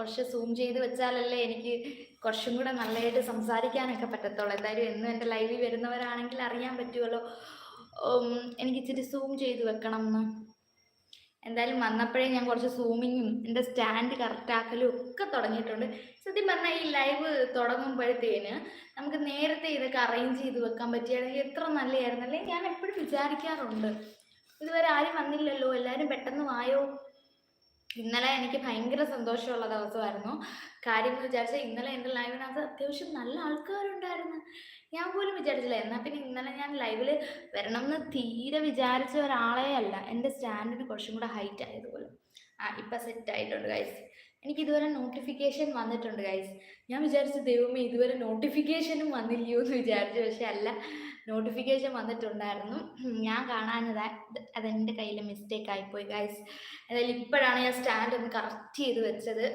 കുറച്ച് സൂം ചെയ്ത് വെച്ചാലല്ലേ എനിക്ക് കുറച്ചും കൂടെ നല്ലതായിട്ട് സംസാരിക്കാനൊക്കെ പറ്റത്തുള്ളൂ. എന്തായാലും എന്നും എന്റെ ലൈവിൽ വരുന്നവരാണെങ്കിൽ അറിയാൻ പറ്റുമല്ലോ എനിക്ക് ഇച്ചിരി സൂം ചെയ്ത് വെക്കണം എന്ന് എന്തായാലും വന്നപ്പോഴേ ഞാൻ കുറച്ച് സൂമിങ്ങും എന്റെ സ്റ്റാൻഡ് കറക്റ്റ് ആക്കലും ഒക്കെ തുടങ്ങിയിട്ടുണ്ട്. സത്യം പറഞ്ഞാൽ ഈ ലൈവ് തുടങ്ങുമ്പോഴത്തേന് നമുക്ക് നേരത്തെ ഇതൊക്കെ അറേഞ്ച് ചെയ്ത് വെക്കാൻ പറ്റിയാണെങ്കിൽ എത്ര നല്ലതായിരുന്നല്ലേ? ഞാൻ എപ്പോഴും വിചാരിക്കാറുണ്ട്. ഇതുവരെ ആരും വന്നില്ലല്ലോ. എല്ലാവരും പെട്ടെന്ന് വായോ? ഇന്നലെ എനിക്ക് ഭയങ്കര സന്തോഷമുള്ള ദിവസമായിരുന്നു. കാര്യം എന്ന് വിചാരിച്ചാൽ ഇന്നലെ എന്റെ ലൈവിനകത്ത് അത്യാവശ്യം നല്ല ആൾക്കാരുണ്ടായിരുന്നു. ഞാൻ പോലും വിചാരിച്ചില്ല. എന്നാൽ പിന്നെ ഇന്നലെ ഞാൻ ലൈവിൽ വരണം എന്ന് തീരെ വിചാരിച്ച ഒരാളെ അല്ല. എന്റെ സ്റ്റാൻഡിന് കുറച്ചും കൂടെ ഹൈറ്റ് ആയതുപോലെ ആ ഇപ്പം സെറ്റ് ആയിട്ടുണ്ട് ഗൈസ് എനിക്ക് ഇതുവരെ നോട്ടിഫിക്കേഷൻ വന്നിട്ടുണ്ട് ഗൈസ് ഞാൻ വിചാരിച്ചു ദൈവമേ ഇതുവരെ നോട്ടിഫിക്കേഷനും വന്നില്ലയോ എന്ന് വിചാരിച്ചു. പക്ഷെ അല്ല. നോട്ടിഫിക്കേഷൻ വന്നിട്ടുണ്ടായിരുന്നു. ഞാൻ കാണാനത് അതെന്റെ കയ്യിൽ മിസ്റ്റേക്ക് ആയിപ്പോയി ഗൈസ് എന്തായാലും ഇപ്പോഴാണ് ഞാൻ സ്റ്റാൻഡ് ഒന്ന് കറക്റ്റ് ചെയ്ത് വെച്ചത്.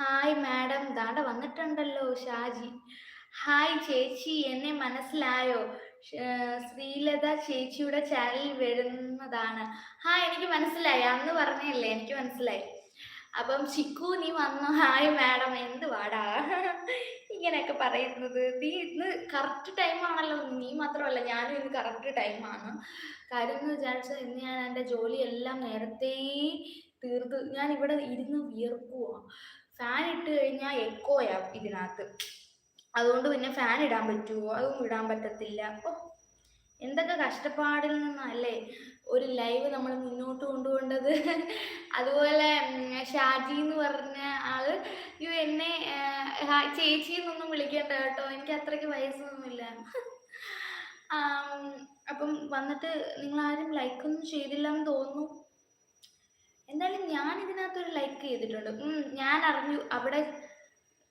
ഹായ് മാഡം ദാണ്ട വന്നിട്ടുണ്ടല്ലോ ഷാജി. ഹായ് ചേച്ചി. എന്നെ മനസ്സിലായോ? ശ്രീലത ചേച്ചിയുടെ ചാനലിൽ വരുന്നതാണ്. ഹായ് എനിക്ക് മനസ്സിലായി. അന്ന് പറഞ്ഞല്ലേ എനിക്ക് മനസ്സിലായി. അപ്പം ചിക്കു നീ വന്നു? ഹായ് മാഡം എന്ത് വാടാ ഇങ്ങനെയൊക്കെ പറയുന്നത്. നീ ഇന്ന് കറക്റ്റ് ടൈമാണല്ലോ നീ മാത്രമല്ല ഞാനും ഇന്ന് കറക്റ്റ് ടൈമാണ് കാര്യം എന്ന് വിചാരിച്ചാൽ ഇന്ന് ഞാൻ എന്റെ ജോലിയെല്ലാം നേരത്തെ തീർത്ത് ഞാൻ ഇവിടെ ഇരുന്ന് വിയർക്കുവാ. ഫാൻ ഇട്ട് കഴിഞ്ഞാൽ എക്കോയാ ഇതിനകത്ത്. അതുകൊണ്ട് പിന്നെ ഫാൻ ഇടാൻ പറ്റുമോ അതും ഇടാൻ പറ്റത്തില്ല. ഓ എന്തൊക്കെ കഷ്ടപ്പാടിൽ നിന്നല്ലേ ഒരു ലൈവ് നമ്മൾ മുന്നോട്ട് കൊണ്ടുപോകേണ്ടത്. അതുപോലെ ഷാജി എന്ന് പറഞ്ഞ ആൾ അയ്യോ എന്നെ ചേച്ചി എന്നൊന്നും വിളിക്കണ്ട കേട്ടോ. എനിക്ക് അത്രയ്ക്ക് വയസ്സൊന്നുമില്ല അപ്പം വന്നിട്ട് നിങ്ങൾ ആരും ലൈക്കൊന്നും ചെയ്തില്ല എന്ന് തോന്നുന്നു. എന്തായാലും ഞാൻ ഇതിനകത്തൊരു ലൈക്ക് ചെയ്തിട്ടുണ്ട്. ഞാൻ അറിഞ്ഞു. അവിടെ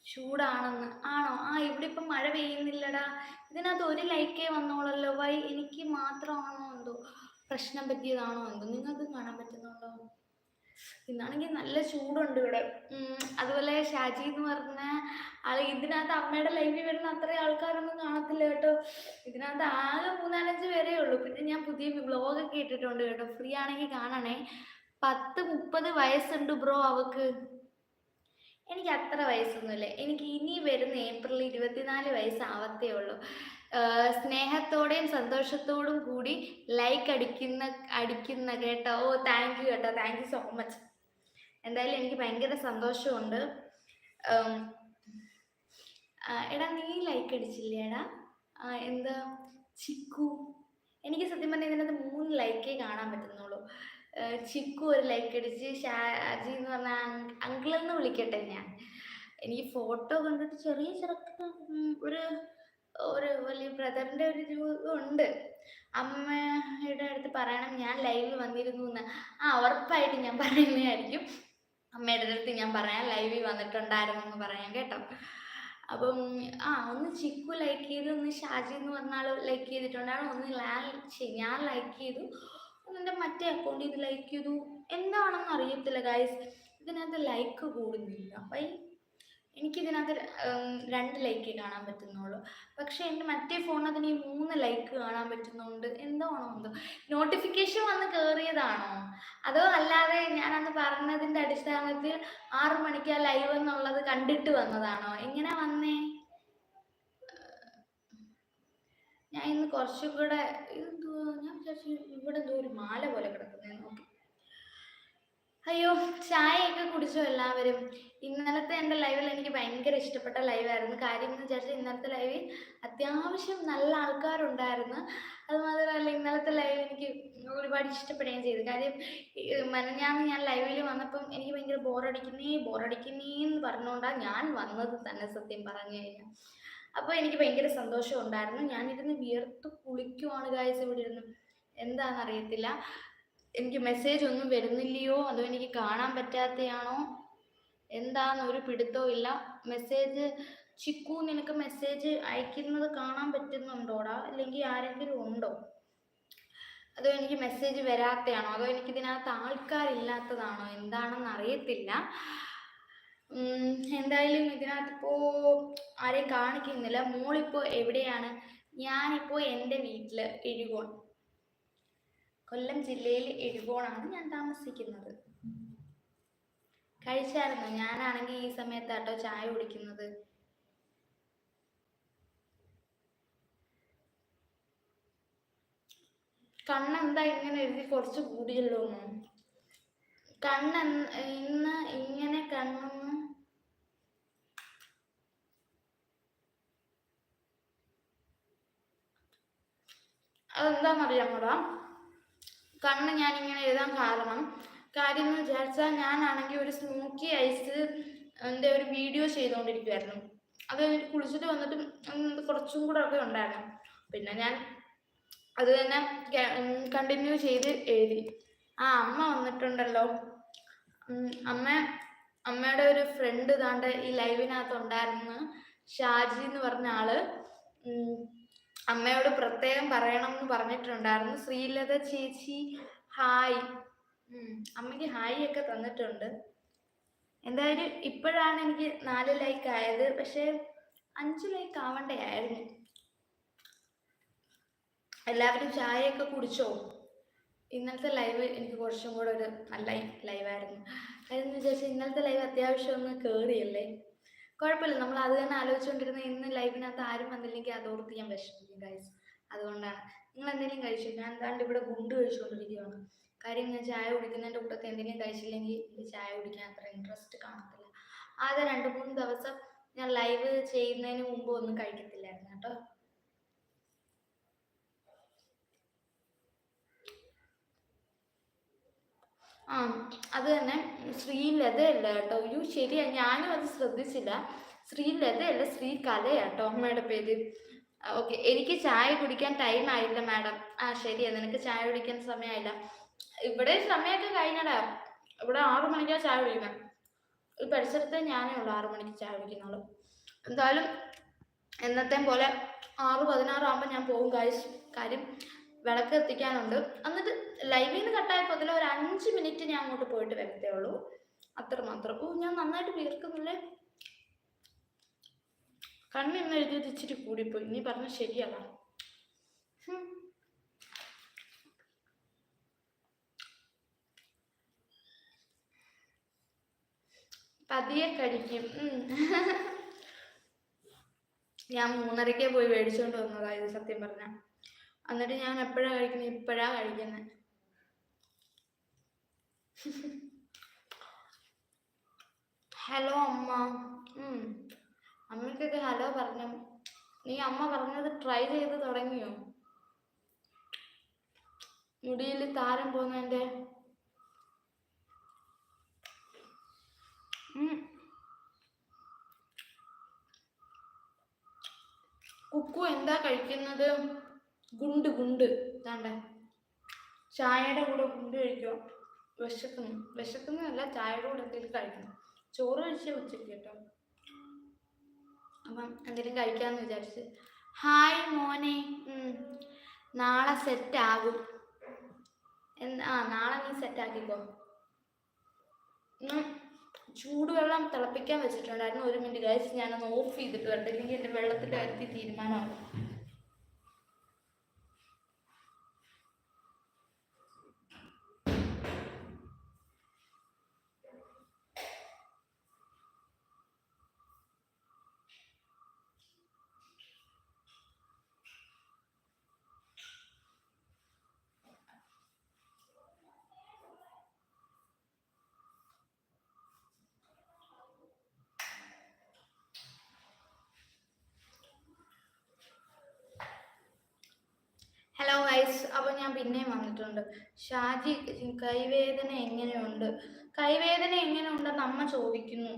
ചൂടാണെന്ന്. ആണോ? ആ ഇവിടെ ഇപ്പം മഴ പെയ്യുന്നില്ലടാ. ഇതിനകത്ത് ഒരു ലൈക്കേ വന്നോളല്ലോ. വൈ എനിക്ക് മാത്രമാണോ എന്തോ പ്രശ്നം പറ്റിയതാണോ എന്തോ? നിങ്ങൾക്ക് കാണാൻ പറ്റുന്നുണ്ടോ? ഇന്നാണെങ്കിൽ നല്ല ചൂടുണ്ട് ഇവിടെ. അതുപോലെ ഷാജി എന്ന് പറഞ്ഞ ആൾ ഇതിനകത്ത് അമ്മയുടെ ലൈവിൽ വരുന്ന അത്രയും ആൾക്കാരൊന്നും കാണത്തില്ല കേട്ടോ. ഇതിനകത്ത് ആകെ മൂന്നാലഞ്ച് പേരേ ഉള്ളൂ. പിന്നെ ഞാൻ പുതിയ വ്ളോഗൊക്കെ ഇട്ടിട്ടുണ്ട് കേട്ടോ. ഫ്രീ ആണെങ്കിൽ കാണണേ. പത്ത് മുപ്പത് വയസ്സുണ്ട് ബ്രോ അവക്ക്. എനിക്ക് അത്ര വയസ്സൊന്നുമില്ല. എനിക്ക് ഇനി വരുന്ന ഏപ്രിൽ ഇരുപത്തിനാല് വയസ്സാവത്തേ ഉള്ളൂ. സ്നേഹത്തോടെയും സന്തോഷത്തോടും കൂടി ലൈക്ക് അടിക്കുന്ന അടിക്കുന്ന കേട്ടോ. ഓ താങ്ക് യു കേട്ടോ. താങ്ക് യു സോ മച്ച് എന്തായാലും എനിക്ക് ഭയങ്കര സന്തോഷമുണ്ട്. എടാ നീ ലൈക്ക് അടിച്ചില്ലേടാ? എന്താ? ചിക്കു. എനിക്ക് സത്യം പറഞ്ഞാൽ ഇതിനകത്ത് മൂന്ന് ലൈക്കേ കാണാൻ പറ്റുന്നുള്ളൂ. ചിക്കു ഒരു ലൈക്ക് അടിച്ച് ഷാജി എന്ന് പറഞ്ഞ അങ്കിൾ എന്ന് വിളിക്കട്ടെ ഞാൻ. എനിക്ക് ഫോട്ടോ കണ്ടിട്ട് ചെറിയ ചെറുക്ക ഒരു ഒരു വലിയ ബ്രദറിന്റെ ഒരു ഉണ്ട്. അമ്മയുടെ അടുത്ത് പറയണം ഞാൻ ലൈവിൽ വന്നിരുന്നു എന്ന്. ആ ഉറപ്പായിട്ട് ഞാൻ പറയുന്നതായിരിക്കും. അമ്മയുടെ അടുത്ത് ഞാൻ പറയാം ലൈവിൽ വന്നിട്ടുണ്ടായിരുന്നു എന്ന് പറയാം കേട്ടോ. അപ്പം ആ ഒന്ന് ചിക്കു ലൈക്ക് ചെയ്തു ഒന്ന് ഷാജി എന്ന് പറഞ്ഞ ലൈക്ക് ചെയ്തിട്ടുണ്ടായിരുന്നു. ഒന്ന് ഞാൻ ലൈക്ക് ചെയ്തു. ഒന്ന് എന്റെ മറ്റേ അക്കൗണ്ടിൽ ഇത് ലൈക്ക് ചെയ്തു. എന്താണെന്ന് അറിയത്തില്ല ഗൈസ് ഇതിനകത്ത് ലൈക്ക് കൂടുന്നില്ല. അപ്പം എനിക്കിതിനകത്ത് രണ്ട് ലൈക്ക് കാണാൻ പറ്റുന്നുള്ളൂ. പക്ഷേ എന്റെ മറ്റേ ഫോണിനകത്ത് ഈ മൂന്ന് ലൈക്ക് കാണാൻ പറ്റുന്നുണ്ട്. എന്താണോ എന്തോ നോട്ടിഫിക്കേഷൻ വന്ന് കയറിയതാണോ അതോ അല്ലാതെ ഞാനന്ന് പറഞ്ഞതിന്റെ അടിസ്ഥാനത്തിൽ ആറു മണിക്കാ ലൈവ് എന്നുള്ളത് കണ്ടിട്ട് വന്നതാണോ? എങ്ങനെ വന്നേ? ഞാൻ ഇന്ന് കുറച്ചും കൂടെ ഞാൻ വിചാരിച്ചു ഇവിടെ എന്തോ ഒരു മാല പോലെ കിടക്കുന്നേ. നോക്കി. അയ്യോ ചായയൊക്കെ കുടിച്ചോ എല്ലാവരും? ഇന്നലത്തെ എന്റെ ലൈവിൽ എനിക്ക് ഭയങ്കര ഇഷ്ടപ്പെട്ട ലൈവായിരുന്നു കാര്യം എന്ന് വിചാരിച്ചാൽ ഇന്നലത്തെ ലൈവിൽ അത്യാവശ്യം നല്ല ആൾക്കാരുണ്ടായിരുന്നു. അത് മാത്രമല്ല ഇന്നലത്തെ ലൈവ് എനിക്ക് ഒരുപാട് ഇഷ്ടപ്പെടുകയും ചെയ്തു. കാര്യം മനഞ്ഞാന്ന് ഞാൻ ലൈവിൽ വന്നപ്പം എനിക്ക് ഭയങ്കര ബോറടിക്കുന്നേ ബോറടിക്കുന്നേ എന്ന് പറഞ്ഞുകൊണ്ടാണ് ഞാൻ വന്നത് തന്നെ സത്യം പറഞ്ഞു കഴിഞ്ഞാൽ അപ്പോൾ എനിക്ക് ഭയങ്കര സന്തോഷം ഉണ്ടായിരുന്നു. ഞാനിരുന്ന് വിയർത്ത് കുളിക്കുവാണ് കാഴ്ച ഇവിടെ ഇരുന്ന്. എന്താണെന്നറിയത്തില്ല എനിക്ക് മെസ്സേജ് ഒന്നും വരുന്നില്ലയോ? അതോ എനിക്ക് കാണാൻ പറ്റാത്തയാണോ? എന്താന്ന് ഒരു പിടുത്തവും ഇല്ല. മെസ്സേജ് ചിക്കു നിനക്ക് മെസ്സേജ് അയക്കുന്നത് കാണാൻ പറ്റുന്നുണ്ടോടാ? അല്ലെങ്കിൽ ആരെങ്കിലും ഉണ്ടോ? അതോ എനിക്ക് മെസ്സേജ് വരാത്തയാണോ? അതോ എനിക്ക് ഇതിനകത്ത് ആൾക്കാരില്ലാത്തതാണോ? എന്താണെന്ന് അറിയത്തില്ല. എന്തായാലും ഇതിനകത്തിപ്പോ ആരെയും കാണിക്കുന്നില്ല. മോളിപ്പോ എവിടെയാണ്? ഞാനിപ്പോൾ എന്റെ വീട്ടിൽ എഴുകോൺ. കൊല്ലം ജില്ലയിൽ എഴുകോണാണ് ഞാൻ താമസിക്കുന്നത്. കഴിച്ചായിരുന്നു? ഞാനാണെങ്കിൽ ഈ സമയത്താട്ടോ ചായ കുടിക്കുന്നത്. കണ്ണെന്താ ഇങ്ങനെ എഴുതി കുറച്ച് കൂടിയല്ലോ കണ്ണെ കണ്ണ് ഇന്ന് ഇങ്ങനെ കണ്ണെന്ന് അതെന്താണെന്നറിയാമോടാ കണ്ണ് ഞാനിങ്ങനെ എഴുതാൻ കാരണം. കാര്യം എന്ന് വിചാരിച്ചാൽ ഞാനാണെങ്കിൽ ഒരു സ്മൂക്കി ഐസ് എന്റെ ഒരു വീഡിയോ ചെയ്തുകൊണ്ടിരിക്കുമായിരുന്നു അത് കഴിഞ്ഞിട്ട് കുളിച്ചിട്ട് വന്നിട്ട് കുറച്ചും കൂടെ ഒക്കെ ഉണ്ടായിരുന്നു. പിന്നെ ഞാൻ അത് തന്നെ കണ്ടിന്യൂ ചെയ്ത് എഴുതി. ആ അമ്മ വന്നിട്ടുണ്ടല്ലോ. അമ്മ അമ്മയുടെ ഒരു ഫ്രണ്ട് ഇതാണ്ട് ഈ ലൈവിനകത്ത് ഉണ്ടായിരുന്നു. ഷാജി എന്ന് പറഞ്ഞ ആൾ. അമ്മയോട് പ്രത്യേകം പറയണം എന്ന് പറഞ്ഞിട്ടുണ്ടായിരുന്നു. ശ്രീലത ചേച്ചി ഹായ്. അമ്മയ്ക്ക് ഹായ് ഒക്കെ തന്നിട്ടുണ്ട്. എന്തായാലും ഇപ്പോഴാണ് എനിക്ക് നാല് ലൈക്ക് ആയത്. പക്ഷേ അഞ്ച് ലൈക്ക് ആവണ്ടായിരുന്നു എല്ലാവരും ചായയൊക്കെ കുടിച്ചോ? ഇന്നലത്തെ ലൈവ് എനിക്ക് കുറച്ചും കൂടെ ഒരു നല്ല ലൈവായിരുന്നു അതെന്ന് വിചാരിച്ചാൽ ഇന്നലത്തെ ലൈവ് അത്യാവശ്യം ഒന്ന് കയറിയല്ലേ കുഴപ്പമില്ല. നമ്മൾ അത് തന്നെ ആലോചിച്ചുകൊണ്ടിരുന്ന ഇന്ന് ലൈവിനകത്ത് ആരും വന്നില്ലെങ്കിൽ അതോർത്ത് ഞാൻ വിഷമിക്കും ഗൈസ് അതുകൊണ്ടാണ്. നിങ്ങൾ എന്തെങ്കിലും കഴിച്ചു? ഞാൻ എന്താണ്ട് ഇവിടെ ഗുണ്ട് കഴിച്ചുകൊണ്ടിരിക്കുകയാണ്. കാര്യം ഞാൻ ചായ കുടിക്കുന്നതിന്റെ കൂട്ടത്തിൽ എന്തെങ്കിലും കഴിച്ചില്ലെങ്കിൽ എനിക്ക് ചായ കുടിക്കാൻ അത്ര ഇൻട്രസ്റ്റ് കാണത്തില്ല. ആകെ രണ്ട് മൂന്ന് ദിവസം ഞാൻ ലൈവ് ചെയ്യുന്നതിന് മുമ്പ് ഒന്നും കഴിക്കത്തില്ലായിരുന്നു കേട്ടോ. ആ അത് തന്നെ. ശ്രീലതയല്ല കേട്ടോ. അയ്യോ ശരിയാ. ഞാനും അത് ശ്രദ്ധിച്ചില്ല. ശ്രീലതയല്ല ശ്രീ കലയാട്ടോ അമ്മയുടെ പേര് ഓക്കെ. എനിക്ക് ചായ കുടിക്കാൻ ടൈം ആയില്ല മാഡം. ആ ശരിയാ. നിനക്ക് ചായ കുടിക്കാൻ സമയമായില്ല ഇവിടെ സമയമൊക്കെ കഴിഞ്ഞടാ. ഇവിടെ ആറു മണിക്കാണ് ചായ കുടിക്കുന്നത് ഈ പരിസരത്ത് ഞാനേ ഉള്ളൂ ആറു മണിക്ക് ചായ കുടിക്കുന്നുള്ളൂ. എന്തായാലും എന്നത്തെ പോലെ ആറ് പതിനാറാകുമ്പോൾ ഞാൻ പോകും. കാര്യം കാര്യം വിളക്ക് എത്തിക്കാനുണ്ട് എന്നിട്ട് ലൈവിൽ നിന്ന് കട്ടായപ്പോൾ അതിൽ ഒരു അഞ്ച് മിനിറ്റ് ഞാൻ അങ്ങോട്ട് പോയിട്ട് വരത്തേ ഉള്ളൂ. അത്ര മാത്രം. ഓ ഞാൻ നന്നായിട്ട് വീർക്കുന്നില്ലേ കണ്ണ് ഇന്ന് എഴുതിയത് ഇച്ചിരി കൂടിപ്പോയി. നീ പറഞ്ഞ ശരിയല്ല. പതിയെ കഴിക്കും. ഞാൻ മൂന്നരക്കേ പോയി മേടിച്ചുകൊണ്ട് വന്നതായത് സത്യം പറഞ്ഞ. എന്നിട്ട് ഞാൻ എപ്പോഴാ കഴിക്കുന്നത് ഇപ്പോഴാ കഴിക്കുന്നത് ഹലോ അമ്മ. അമ്മയ്ക്കൊക്കെ ഹലോ പറഞ്ഞു. നീ അമ്മ പറഞ്ഞത് ട്രൈ ചെയ്ത് തുടങ്ങിയോ? മുടിയിൽ താരം പോകുന്നതിന്റെ. കുക്കു എന്താ കഴിക്കുന്നത്? ഗുണ്ട് ഗുണ്ട്. താണ്ടെ ചായയുടെ കൂടെ ഗുണ്ട് കഴിക്കുക വിശക്കുന്നു. വിശക്കുന്നതല്ല ചായയുടെ കൂടെ എന്തെങ്കിലും കഴിക്കണം ചോറ് കഴിച്ചേ ഉച്ചയ്ക്ക് കേട്ടോ? അപ്പം എന്തെങ്കിലും കഴിക്കാമെന്ന് വിചാരിച്ച്. ഹായ് മോനെ. നാളെ സെറ്റ് ആകും. ആ നാളെ നീ സെറ്റ് ആക്കിക്കോ. ചൂടുവെള്ളം തിളപ്പിക്കാൻ വെച്ചിട്ടുണ്ടായിരുന്നു ഒരു മിനിറ്റ് കഴിച്ച് ഞാനൊന്ന് ഓഫ് ചെയ്തിട്ട് വരട്ടെ. അല്ലെങ്കിൽ എന്റെ വെള്ളത്തിന്റെ കാര്യത്തിൽ തീരുമാനമാകും ഹലോ ഗൈസ് അപ്പോൾ ഞാൻ പിന്നെയും വന്നിട്ടുണ്ട്. ഷാജി കൈവേദന എങ്ങനെയുണ്ട്? കൈവേദന എങ്ങനെയുണ്ടെന്ന് അമ്മ ചോദിക്കുന്നു.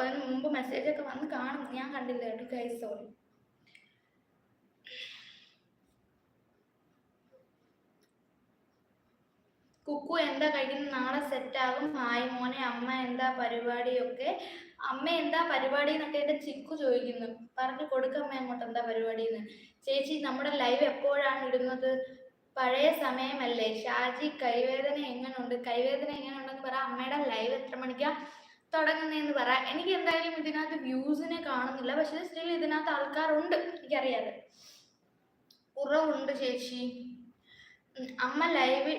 അതിന് മുമ്പ് മെസ്സേജ് ഒക്കെ വന്ന് കാണും. ഞാൻ കണ്ടില്ല കേട്ടോ. ഗൈസ് സോറി കുക്കു എന്താ കഴിക്കുന്നത്? നാളെ സെറ്റാകും ഹായ് മോനെ അമ്മ എന്താ പരിപാടിയൊക്കെ? അമ്മ എന്താ പരിപാടി എന്നൊക്കെ എന്റെ ചിക്കു ചോദിക്കുന്നു. പറഞ്ഞു കൊടുക്കമ്മ അങ്ങോട്ട് എന്താ പരിപാടി എന്ന് ചേച്ചി നമ്മുടെ ലൈവ് എപ്പോഴാണ് ഇടുന്നത്? പഴയ സമയമല്ലേ? ഷാജി കൈവേദന എങ്ങനെയുണ്ട് കൈവേദന എങ്ങനെയുണ്ടെന്ന് പറ. അമ്മയുടെ ലൈവ് എത്ര മണിക്കാ തുടങ്ങുന്നതെന്ന് പറ. എനിക്ക് എന്തായാലും ഇതിനകത്ത് വ്യൂസിനെ കാണുന്നില്ല. പക്ഷെ സ്റ്റിൽ ഇതിനകത്ത് ആൾക്കാരുണ്ട് എനിക്കറിയാതെ. കുറവുണ്ട് ചേച്ചി. അമ്മ ലൈവ്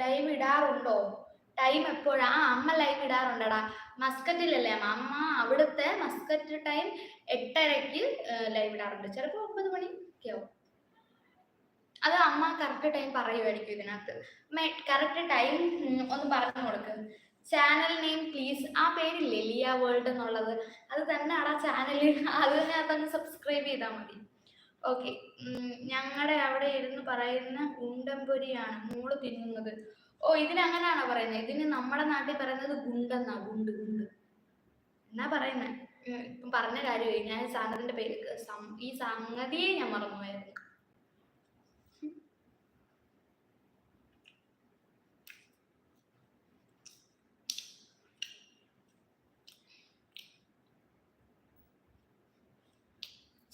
ലൈവ് ഇടാറുണ്ടോ? ടൈം എപ്പോഴാ? ആ അമ്മ ലൈവ് ഇടാറുണ്ടടാ. മസ്കറ്റിലല്ലേ? അമ്മ അവിടുത്തെ മസ്കറ്റ് ടൈം എട്ടരയ്ക്ക് ലൈവ് ഇടാറുണ്ട്. ചിലപ്പോൾ ഒമ്പത് മണിക്ക് ആവും. അത് അമ്മ കറക്റ്റ് ടൈം പറയുമായിരിക്കും ഇതിനകത്ത്. കറക്റ്റ് ടൈം ഒന്ന് പറഞ്ഞു കൊടുക്ക്. ചാനൽ നെയിം പ്ലീസ് ആ പേരില്ലേ ലിയ വേൾഡ് എന്നുള്ളത്. അത് തന്നെ ആ ചാനൽ അതിനകത്തൊന്ന് സബ്സ്ക്രൈബ് ചെയ്താൽ മതി. ഓക്കെ ഞങ്ങളുടെ അവിടെ ഇരുന്ന് പറയുന്ന ഉണ്ടംപൊരിയാണ് മോൾ തിന്നുന്നത്. ഓ ഇതിന് അങ്ങനെയാണോ പറയുന്നത് ഇതിന് നമ്മുടെ നാട്ടിൽ പറയുന്നത് ഗുണ്ടെന്നാ ഗുണ്ട് ഗുണ്ട്. എന്നാ പറയുന്നത് ഇപ്പം പറഞ്ഞ കാര്യമായി ഞാൻ സാധനത്തിന്റെ പേര് ഈ സംഗതിയെ ഞാൻ മറന്നുപോയായിരുന്നു.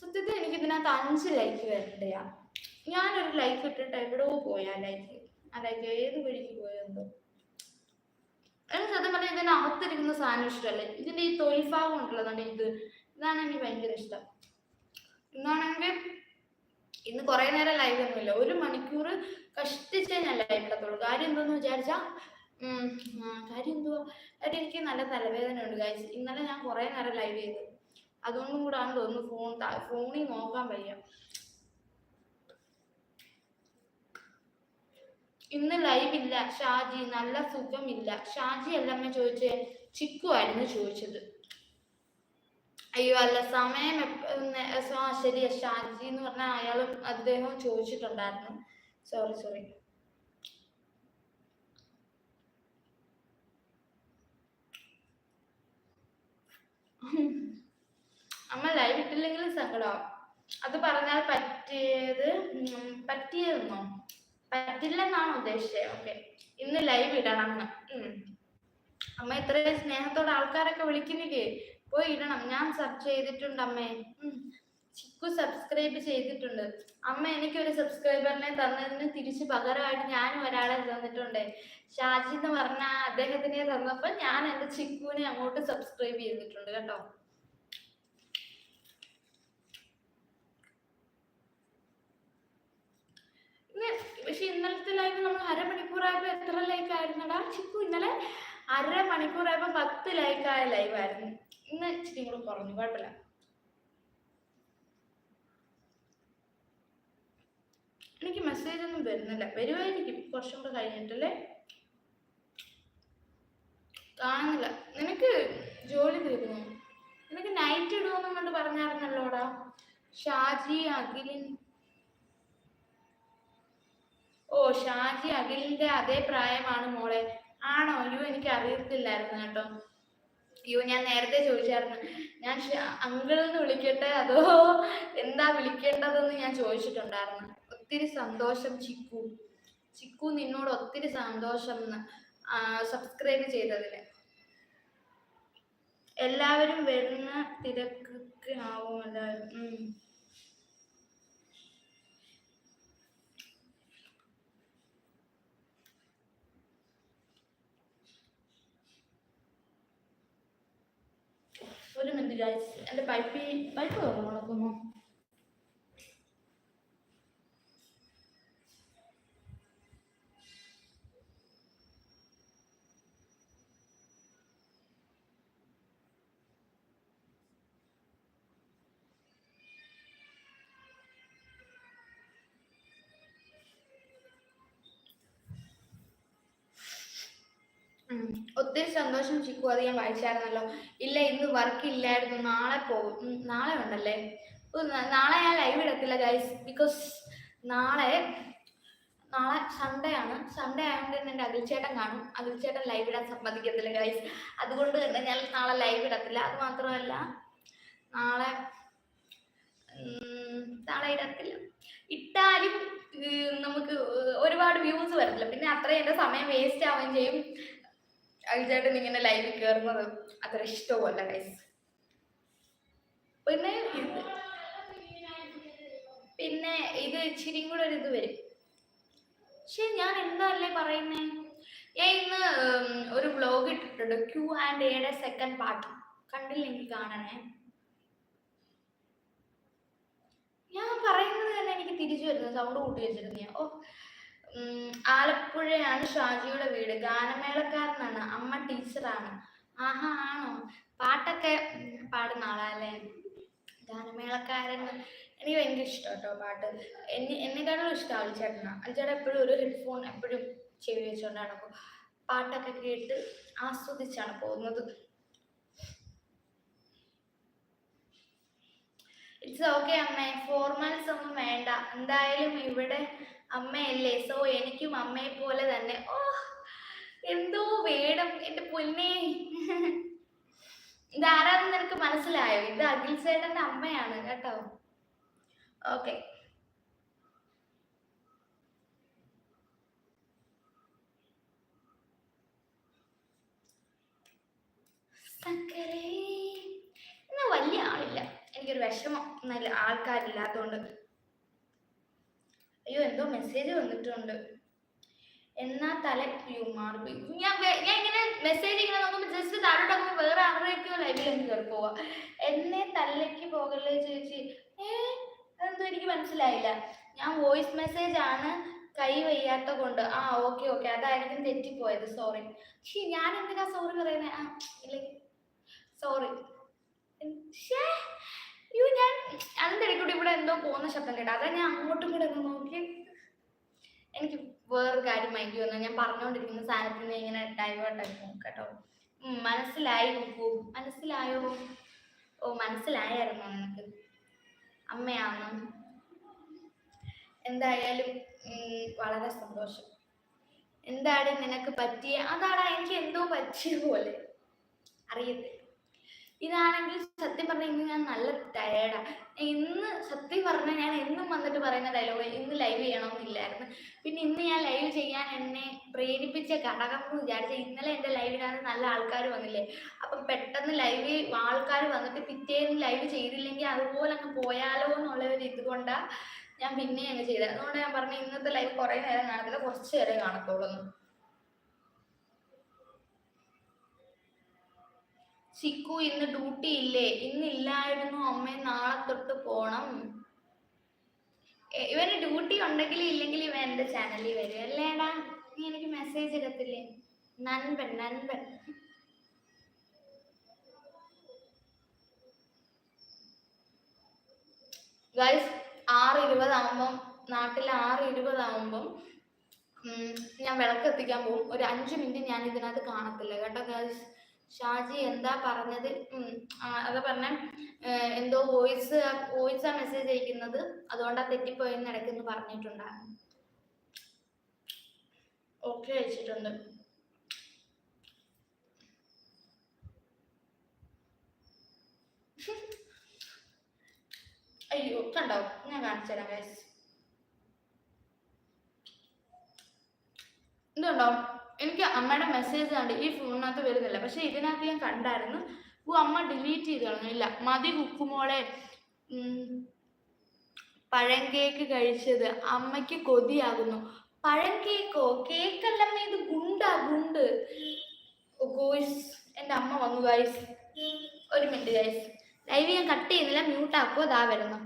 സത്യത്തിൽ എനിക്ക് അഞ്ച് ലൈക്ക് വരണ്ടയാ. ഞാനൊരു ലൈക്ക് ഇട്ടിട്ട് എവിടെയോ പോയാ ലൈക്ക് ലൈക്ക് ഏത് വഴിക്ക് പോയെന്തോ എനിക്ക് സത്യം പറഞ്ഞാൽ ഇതിനകത്തിരിക്കുന്ന സാധനം ഇഷ്ടമല്ല. ഇതിന്റെ ഈ തൊഴിൽഭാഗം ഉണ്ടല്ലോ ഇത്? ഇതാണ് എനിക്ക് ഭയങ്കര ഇഷ്ടം. ഇന്നാണെങ്കിൽ ഇന്ന് കുറെ നേരം ലൈവ് ഒന്നുമില്ല ഒരു മണിക്കൂർ കഷ്ടിച്ചേ ഞാൻ ലൈവ് ഇടത്തുള്ളൂ. കാര്യം എന്തെന്ന് വിചാരിച്ചാ ഉം, ആ, കാര്യം എന്തുവാ? കാര്യം എനിക്ക് നല്ല തലവേദന ഉണ്ട് കാഴ്ച ഇന്നലെ ഞാൻ കുറെ നേരം ലൈവ് ചെയ്തു. അതുകൊണ്ടും കൂടാണ് തോന്നുന്നു ഫോൺ ഫോണിൽ നോക്കാൻ വയ്യ. ഇന്ന് ലൈവ് ഇല്ല. ഷാജി നല്ല സുഖമില്ല. ഷാജി അല്ലമ്മ ചോദിച്ചേ ചിക്കു ആയിരുന്നു ചോദിച്ചത്. അയ്യോ അല്ല സമയം എപ്പോ ശരിയാ ഷാജി എന്ന് പറഞ്ഞ അയാളും അദ്ദേഹവും ചോദിച്ചിട്ടുണ്ടായിരുന്നു. സോറി സോറി അമ്മ ലൈവ് ഇട്ടില്ലെങ്കിലും സങ്കടമാവും അത് പറഞ്ഞാൽ പറ്റിയത് പറ്റിയതെന്നോ? പറ്റില്ലെന്നാണ് ഉദ്ദേശിച്ചത്. ഓക്കെ ഇന്ന് ലൈവ് ഇടണം. അമ്മ ഇത്രയും സ്നേഹത്തോടെ ആൾക്കാരൊക്കെ വിളിക്കുന്നില്ലേ പോയി ഇടണം. ഞാൻ സബ് ചെയ്തിട്ടുണ്ട് അമ്മേ. ചിക്കു സബ്സ്ക്രൈബ് ചെയ്തിട്ടുണ്ട്. അമ്മ എനിക്ക് ഒരു സബ്സ്ക്രൈബറിനെ തന്നതിന് തിരിച്ച് പകരമായിട്ട് ഞാനും ഒരാളെ തന്നിട്ടുണ്ട്. ഷാജി എന്ന് പറഞ്ഞ അദ്ദേഹത്തിനെ തന്നപ്പോൾ ഞാൻ എന്റെ ചിക്കുവിനെ അങ്ങോട്ട് സബ്സ്ക്രൈബ് ചെയ്തിട്ടുണ്ട് കേട്ടോ ഇന്ന് പക്ഷെ ഇന്നലത്തെ ലൈവ് നമ്മൾ അരമണിക്കൂറായപ്പോ എത്ര ലൈക്ക് ആയിരുന്നടാ? ചിക്കു ഇന്നലെ അരമണിക്കൂറായപ്പോ പത്ത് ലൈവ് ആയിരുന്നു. ഇന്ന് ഇച്ചിരി കൂടെ കുറഞ്ഞു കുഴപ്പമില്ല. എനിക്ക് മെസ്സേജ് ഒന്നും വരുന്നില്ല. വരുമായിരിക്കും കുറച്ചും കൂടെ കഴിഞ്ഞിട്ടല്ലേ? കാണുന്നില്ല. നിനക്ക് ജോലി തീർന്നു? നിനക്ക് നൈറ്റ് ഇടുമെന്നും കൊണ്ട് പറഞ്ഞായിരുന്നല്ലോടാ? ഷാജി അഖിലിൻ ഓ ഷാജി അഖിലിന്റെ അതേ പ്രായമാണ് മോളെ. ആണോ? അയ്യോ എനിക്ക് അറിയത്തില്ലായിരുന്നു കേട്ടോ. അയ്യോ ഞാൻ നേരത്തെ ചോദിച്ചായിരുന്നു. ഞാൻ അങ്കിൾ വിളിക്കട്ടെ? അതോ എന്താ വിളിക്കേണ്ടതെന്ന് ഞാൻ ചോദിച്ചിട്ടുണ്ടായിരുന്നു. ഒത്തിരി സന്തോഷം ചിക്കു. ചിക്കു നിന്നോട് ഒത്തിരി സന്തോഷം സബ്സ്ക്രൈബ് ചെയ്തതിന് എല്ലാവരും വരുന്ന തിരക്കൊക്കെ ആവും എല്ലാവരും ഉം. ഒരു മിനിറ്റ് ഗൈസ് എന്റെ പൈപ്പ് പൈപ്പ് തുറന്നു ഉം. ഒത്തിരി സന്തോഷം ചിക്കു അത് ഞാൻ വായിച്ചായിരുന്നല്ലോ. ഇല്ല ഇന്ന് വർക്ക് ഇല്ലായിരുന്നു. നാളെ പോകും നാളെ ഉണ്ടല്ലേ? നാളെ ഞാൻ ലൈവ് ഇടത്തില്ല ഗൈസ് ബിക്കോസ് നാളെ നാളെ സൺഡേ ആണ്. സൺഡേ ആയതുകൊണ്ട് തന്നെ എന്റെ അഖിൽച്ചേട്ടൻ കാണും. അഖിൽച്ചേട്ടൻ ലൈവ് ഇടാൻ സമ്മതിക്കത്തില്ല ഗൈസ് അതുകൊണ്ട് തന്നെ ഞാൻ നാളെ ലൈവ് ഇടത്തില്ല. അത് മാത്രമല്ല നാളെ നാളെ ഇടത്തില്ല. ഇട്ടാലും നമുക്ക് ഒരുപാട് വ്യൂസ് വരത്തില്ല. പിന്നെ അത്രയും എന്റെ സമയം വേസ്റ്റ് ആവുകയും ചെയ്യും. അഖിൽച്ചേട്ടൻ ഇങ്ങനെ ലൈവിൽ കയറുന്നത് അത്ര ഇഷ്ടവുമല്ല ഗൈസ് പിന്നെ പിന്നെ ഇത് ഇച്ചിരിയും കൂടെ ഒരു ഇത് വരും. പക്ഷെ ഞാൻ എന്താല്ലേ പറയുന്നേ? ഞാൻ ഇന്ന് ഒരു വ്ലോഗ് ഇട്ടിട്ടുണ്ട്. ക്യൂ ആൻഡ് എയുടെ സെക്കൻഡ് പാർട്ട് കണ്ടില്ലെങ്കിൽ കാണണേ? ഞാൻ പറയുന്നത് തന്നെ എനിക്ക് തിരിച്ചു വരുന്നു സൗണ്ട് കൂട്ടി വെച്ചിരുന്നു ഞാൻ. ഓ ആലപ്പുഴയാണ് ഷാജിയുടെ വീട്. ഗാനമേളക്കാരനാണ്. അമ്മ ടീച്ചറാണ്. ആഹാ ആണോ? പാട്ടൊക്കെ പാടുന്ന ആളല്ലേ? ഗാനമേളക്കാരൻ എനിക്ക് ഭയങ്കര ഇഷ്ടം കേട്ടോ പാട്ട്. എന്നെ എന്നെക്കാളും ഇഷ്ടം അൽച്ചേട്ടനാ അൽച്ചേട്ടൻ എപ്പോഴും ഒരു ഹെഡ്ഫോൺ എപ്പോഴും ചെവി വെച്ചുകൊണ്ടാണ് അപ്പോൾ പാട്ടൊക്കെ കേട്ട് ആസ്വദിച്ചാണ് പോകുന്നത്. ഇറ്റ്സ് ഓക്കെ അമ്മേ. ഫോർമാൽസ് ഒന്നും വേണ്ട. എന്തായാലും ഇവിടെ അമ്മയല്ലേ? സോ എനിക്കും അമ്മയെ പോലെ തന്നെ. ഓ എന്തോ വേണം എന്റെ പൊന്നേ. ഇതാരാന്ന് നിനക്ക് മനസ്സിലായോ? ഇത് അഖിൽ ചേട്ടന്റെ അമ്മയാണ് കേട്ടോ. ഓക്കെ വലിയ ആളില്ല. എനിക്കൊരു വിഷമം. ആൾക്കാരില്ലാത്തതുകൊണ്ട് അയ്യോ എന്തോ മെസ്സേജ് വന്നിട്ടുണ്ട്. എന്നാ തല ക്യൂ മാറി ഞാൻ ഞാൻ ഇങ്ങനെ മെസ്സേജ് ഇങ്ങനെ നോക്കുമ്പോൾ ജസ്റ്റ് താഴോട്ട് നോക്കുമ്പോൾ വേറെ ആരുടെയൊക്കെയോ എനിക്ക് കയറി പോവാ. എന്നെ തലയ്ക്ക് പോകല്ലേ ചേച്ചി? ഏ അതെന്തോ എനിക്ക് മനസ്സിലായില്ല. ഞാൻ വോയിസ് മെസ്സേജ് ആണ് കൈ വയ്യാത്ത കൊണ്ട് ആ ഓക്കെ ഓക്കെ അതായിരിക്കും തെറ്റിപ്പോയത്. സോറി ഞാൻ എന്തിനാ സോറി പറയുന്നത് ആ ഇല്ലെങ്കിൽ സോറി അയ്യോ ഞാൻ അതിന്റെ ഇടയ്ക്കൂടി ഇവിടെ എന്തോ പോകുന്ന ശബ്ദം കേട്ടോ. അതാ ഞാൻ അങ്ങോട്ടും കൂടെ ഒന്ന് നോക്കി. എനിക്ക് വേറൊരു കാര്യം മൈൻഡ് വന്നു. ഞാൻ പറഞ്ഞുകൊണ്ടിരിക്കുന്ന സാധനത്തിൽ നിന്ന് ഇങ്ങനെ ഡൈവേർട്ട് ആയി പോകും കേട്ടോ. മനസ്സിലായി നോക്കൂ. മനസ്സിലായോ? ഓ മനസ്സിലായായിരുന്നു നിനക്ക്. അമ്മയാണ്? എന്തായാലും വളരെ സന്തോഷം. എന്താണ് നിനക്ക് പറ്റിയ? അതാണ് എനിക്ക് എന്തോ പറ്റിയ പോലെ. അറിയത്തില്ല. ഇതാണെങ്കിൽ സത്യം പറഞ്ഞാൽ ഇന്ന് ഞാൻ നല്ല ടയേർഡാ ഇന്ന് സത്യം പറഞ്ഞാൽ ഞാൻ എന്നും വന്നിട്ട് പറയുന്ന ഡയലോഗ് ഇന്ന് ലൈവ് ചെയ്യണമെന്നില്ലായിരുന്നു. പിന്നെ ഇന്ന് ഞാൻ ലൈവ് ചെയ്യാൻ എന്നെ പ്രേരിപ്പിച്ച ഘടകം എന്ന് വിചാരിച്ച ഇന്നലെ എന്റെ ലൈവിനകത്ത് നല്ല ആൾക്കാർ വന്നില്ലേ? അപ്പം പെട്ടെന്ന് ലൈവ് ആൾക്കാർ വന്നിട്ട് പിറ്റേന്ന് ലൈവ് ചെയ്തില്ലെങ്കിൽ അതുപോലെ അങ്ങ് പോയാലോ എന്നുള്ള ഒരു ഇതുകൊണ്ടാണ് ഞാൻ പിന്നെ അങ്ങ് ചെയ്തത്. അതുകൊണ്ട് ഞാൻ പറഞ്ഞു ഇന്നത്തെ ലൈവ് കുറേ നേരം കാണത്തില്ല കുറച്ച് നേരം കാണത്തുള്ളൂ. ചിക്കു ഇന്ന് ഡ്യൂട്ടി ഇല്ലേ? ഇന്നില്ലായിരുന്നു അമ്മേ നാളെ തൊട്ട് പോണം. ഇവന് ഡ്യൂട്ടി ഉണ്ടെങ്കിൽ ഇല്ലെങ്കിൽ ഇവൻ എന്റെ ചാനലിൽ വരും. അല്ലേടാ നീ എനിക്ക് മെസ്സേജ് ഇടത്തില്ലേ? നൻപൻ നൻപൻ. ഗൈസ് ആറ് ഇരുപതാകുമ്പം നാട്ടിൽ ആറ് ഇരുപതാകുമ്പം ഞാൻ വിളക്ക് എത്തിക്കാൻ പോകും. ഒരു അഞ്ച് മിനിറ്റ് ഞാൻ ഇതിനകത്ത് കാണത്തില്ല. കേട്ടോ ഗൈസ് ഷാജി എന്താ പറഞ്ഞത്? അതാ പറഞ്ഞ. എന്തോ വോയിസ് വോയിസ് ആ മെസ്സേജ് അയക്കുന്നത്. അതുകൊണ്ടാ തെറ്റിപ്പോയെന്ന് ഇടയ്ക്കെന്ന് പറഞ്ഞിട്ടുണ്ടായിരുന്നു. ഓക്കെ അയച്ചിട്ടുണ്ട്. അയ്യോ കണ്ടോ? ഞാൻ കാണിച്ചു തരാം എനിക്ക് അമ്മയുടെ മെസ്സേജ് കണ്ട് ഈ ഫോണിനകത്ത് വരുന്നില്ല. പക്ഷെ ഇതിനകത്ത് ഞാൻ കണ്ടായിരുന്നു. ഓ അമ്മ ഡിലീറ്റ് ചെയ്ത് കളഞ്ഞു. ഇല്ല മതി കുക്കുമോളെ പഴം കേക്ക് കഴിച്ചത് അമ്മയ്ക്ക് കൊതിയാകുന്നു. പഴം കേക്കോ കേക്കല്ലമ്മ ഇത് ഗുണ്ടാ ഗുണ്ട്. ഗോയ്സ് എന്റെ അമ്മ വന്നു ഗൈസ് ഒരു മിനിറ്റ് ഗൈസ് ലൈവ് ഞാൻ കട്ട് ചെയ്യുന്നില്ല മ്യൂട്ടാക്കോ ഇതാ വരുന്നു.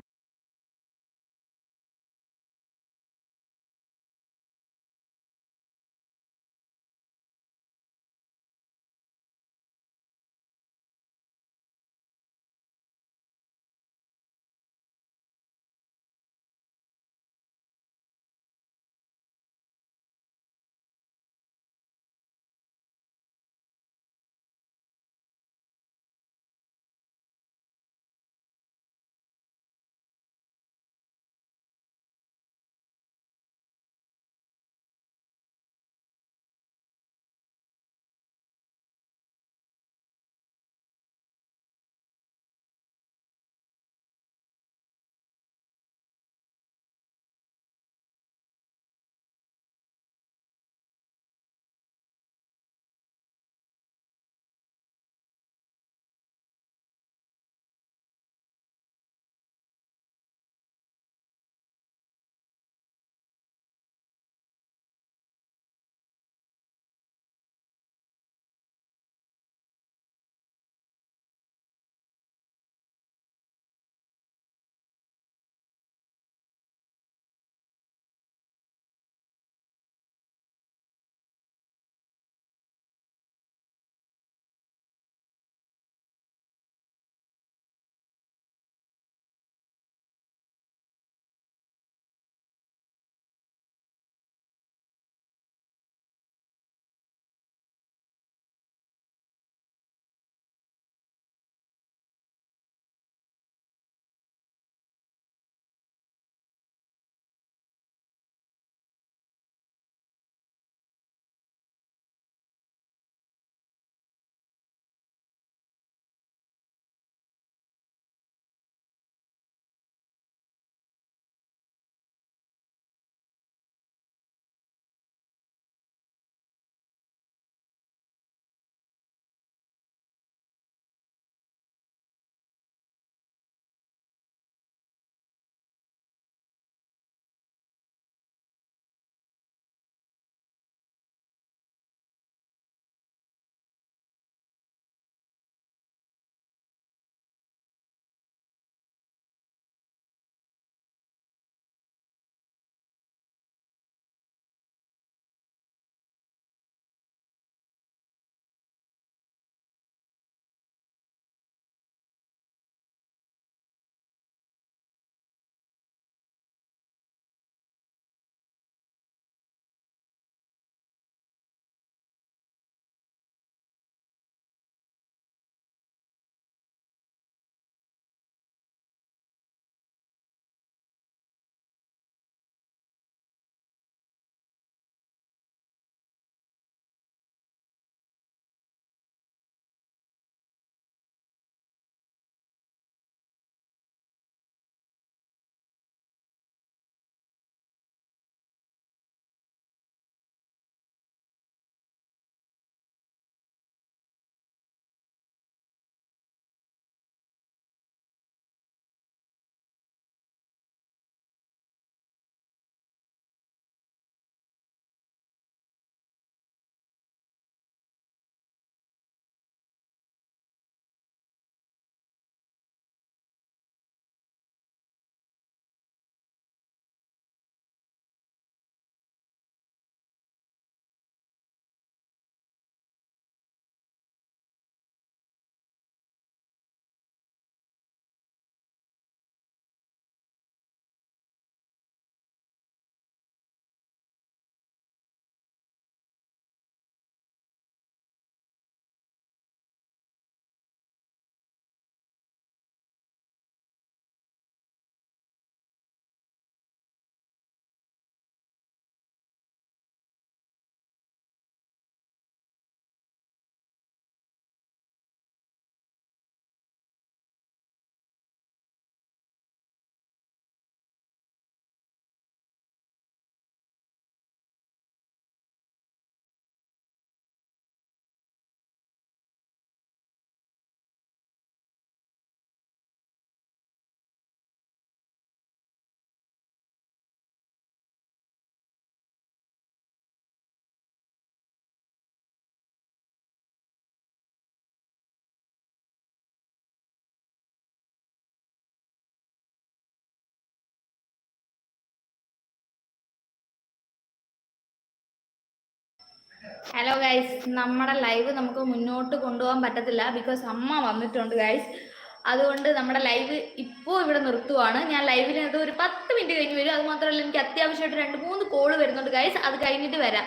ഹലോ ഗൈസ് നമ്മുടെ ലൈവ് നമുക്ക് മുന്നോട്ട് കൊണ്ടുപോകാൻ പറ്റത്തില്ല ബിക്കോസ് അമ്മ വന്നിട്ടുണ്ട് ഗൈസ് അതുകൊണ്ട് നമ്മുടെ ലൈവ് ഇപ്പോൾ ഇവിടെ നിർത്തുവാണ്. ഞാൻ ലൈവിൽ ഒരു പത്ത് മിനിറ്റ് കഴിഞ്ഞ് വരും. അത് മാത്രമല്ല എനിക്ക് അത്യാവശ്യമായിട്ട് രണ്ട് മൂന്ന് കോൾ വരുന്നുണ്ട് ഗൈസ് അത് കഴിഞ്ഞിട്ട് വരാം.